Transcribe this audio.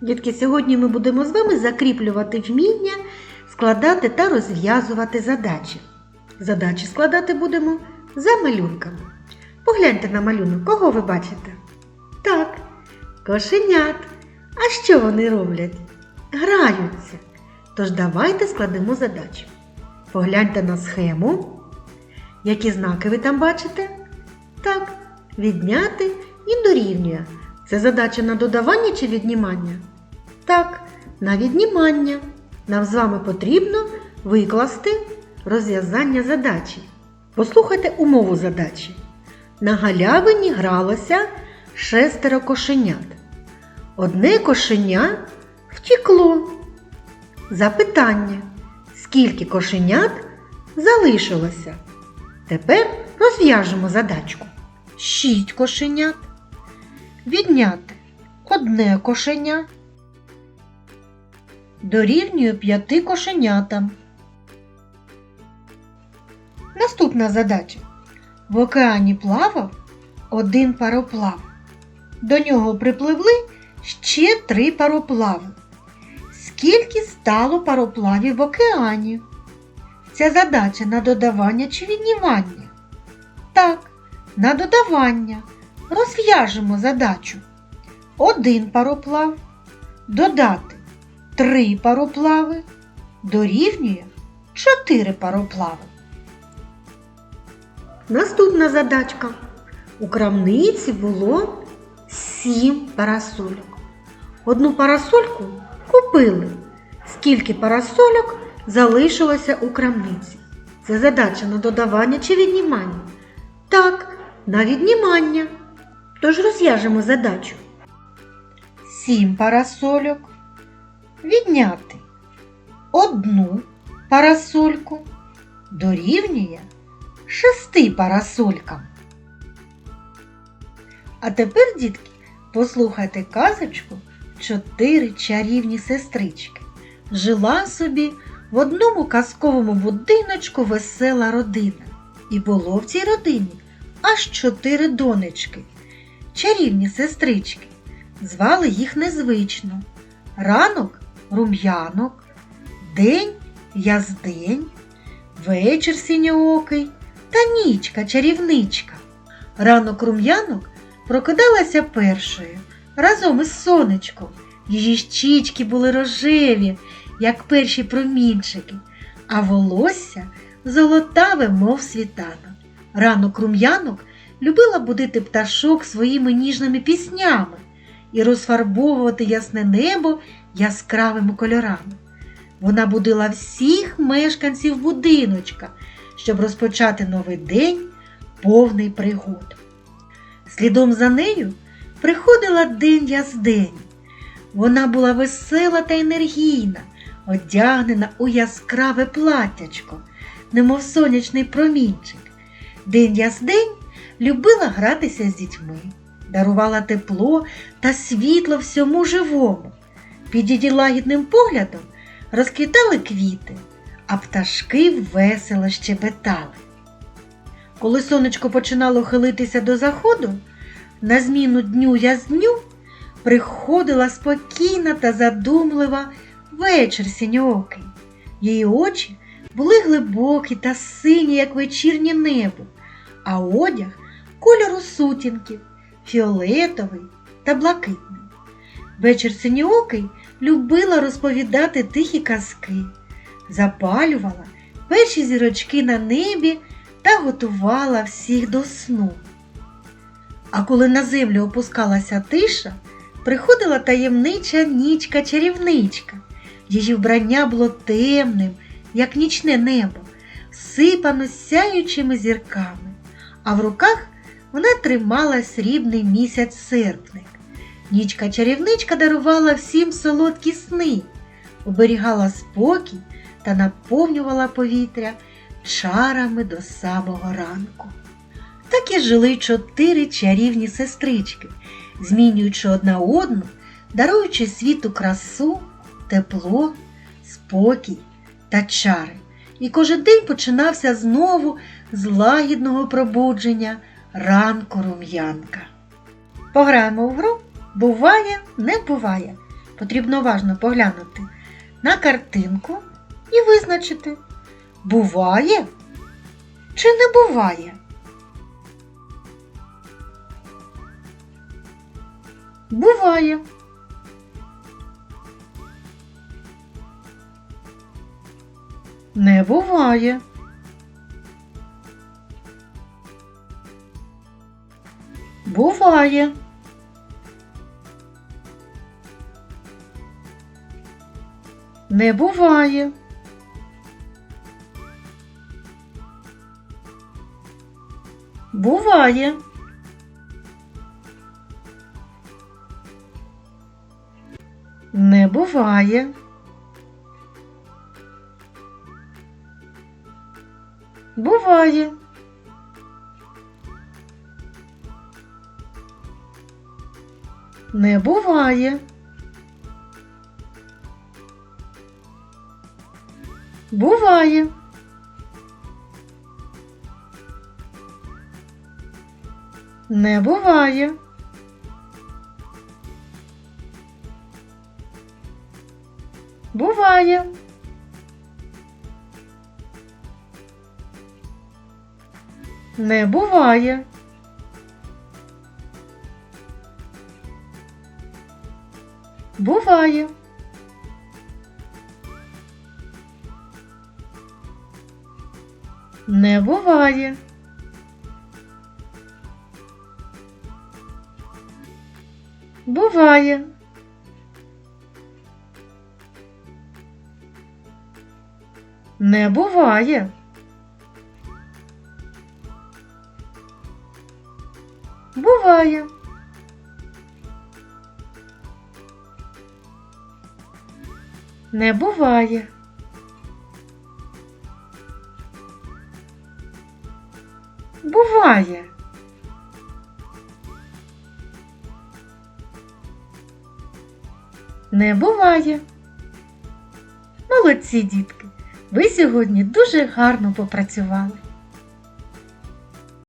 Дітки, сьогодні ми будемо з вами закріплювати вміння, складати та розв'язувати задачі. Задачі складати будемо за малюнками. Погляньте на малюнок, кого ви бачите? Так, кошенят. А що вони роблять? Граються. Тож давайте складемо задачу. Погляньте на схему. Які знаки ви там бачите? Так, відняти і дорівнює. Це задача на додавання чи віднімання? Так, на віднімання. Нам з вами потрібно викласти розв'язання задачі. Послухайте умову задачі. На галявині гралося шестеро кошенят. Одне кошеня втікло. Запитання. Скільки кошенят залишилося? Тепер розв'яжемо задачку. Шість кошенят. Відняти одне кошеня. Дорівнює п'яти кошенятам. Наступна задача. В океані плавав один пароплав. До нього припливли ще три пароплави. Скільки стало пароплавів в океані? Ця задача на додавання чи віднімання? Так, на додавання. Розв'яжемо задачу. Один пароплав. Додати три пароплави. Дорівнює чотири пароплави. Наступна задачка. У крамниці було сім парасольок. Одну парасольку купили. Скільки парасольок залишилося у крамниці? Це задача на додавання чи віднімання? Так, на віднімання. Тож розв'яжемо задачу. Сім парасольок. Відняти одну парасольку дорівнює шести парасолькам. А тепер, дітки, послухайте казочку Чотири чарівні сестрички. Жила собі в одному казковому будиночку весела родина. І було в цій родині аж чотири донечки. Чарівні сестрички. Звали їх незвично. Ранок рум'янок, день яздень, вечір синьоокий та нічка чарівничка. Ранок рум'янок прокидалася першою разом із сонечком. Її щічки були рожеві, як перші промінчики, а волосся золотаве, мов світанок. Ранок рум'янок любила будити пташок своїми ніжними піснями і розфарбовувати ясне небо яскравими кольорами. Вона будила всіх мешканців будиночка, щоб розпочати новий день повний пригод. Слідом за нею приходила день яздень. Вона була весела та енергійна, одягнена у яскраве платтячко, немов сонячний промінчик. День яздень любила гратися з дітьми, дарувала тепло та світло всьому живому. Під її лагідним поглядом розквітали квіти, а пташки весело щебетали. Коли сонечко починало хилитися до заходу, на зміну дню язню приходила спокійна та задумлива вечір синьоокий. Її очі були глибокі та сині, як вечірнє небо, а одяг кольору сутінків, фіолетовий та блакитний. Вечір синьоокий любила розповідати тихі казки, запалювала перші зірочки на небі та готувала всіх до сну. А коли на землю опускалася тиша, приходила таємнича нічка чарівничка. Її вбрання було темним, як нічне небо, сипано сяючими зірками, а в руках вона тримала срібний місяць серпник. Нічка чарівничка дарувала всім солодкі сни, оберігала спокій та наповнювала повітря чарами до самого ранку. Так і жили чотири чарівні сестрички, змінюючи одна одну, даруючи світу красу, тепло, спокій та чари. І кожен день починався знову з лагідного пробудження ранку рум'янка. Пограємо в гру Буває, не буває. потрібно уважно поглянути на картинку і визначити, буває чи не буває. Буває. Не буває. Буває. Не буває. Буває. Не буває. Буває. Не буває. Буває. Не буває. Буває. Не буває. Буває. Не буває. Буває. Не буває. Буває. Не буває. Буває. Не буває. Молодці, дітки. Ви сьогодні дуже гарно попрацювали.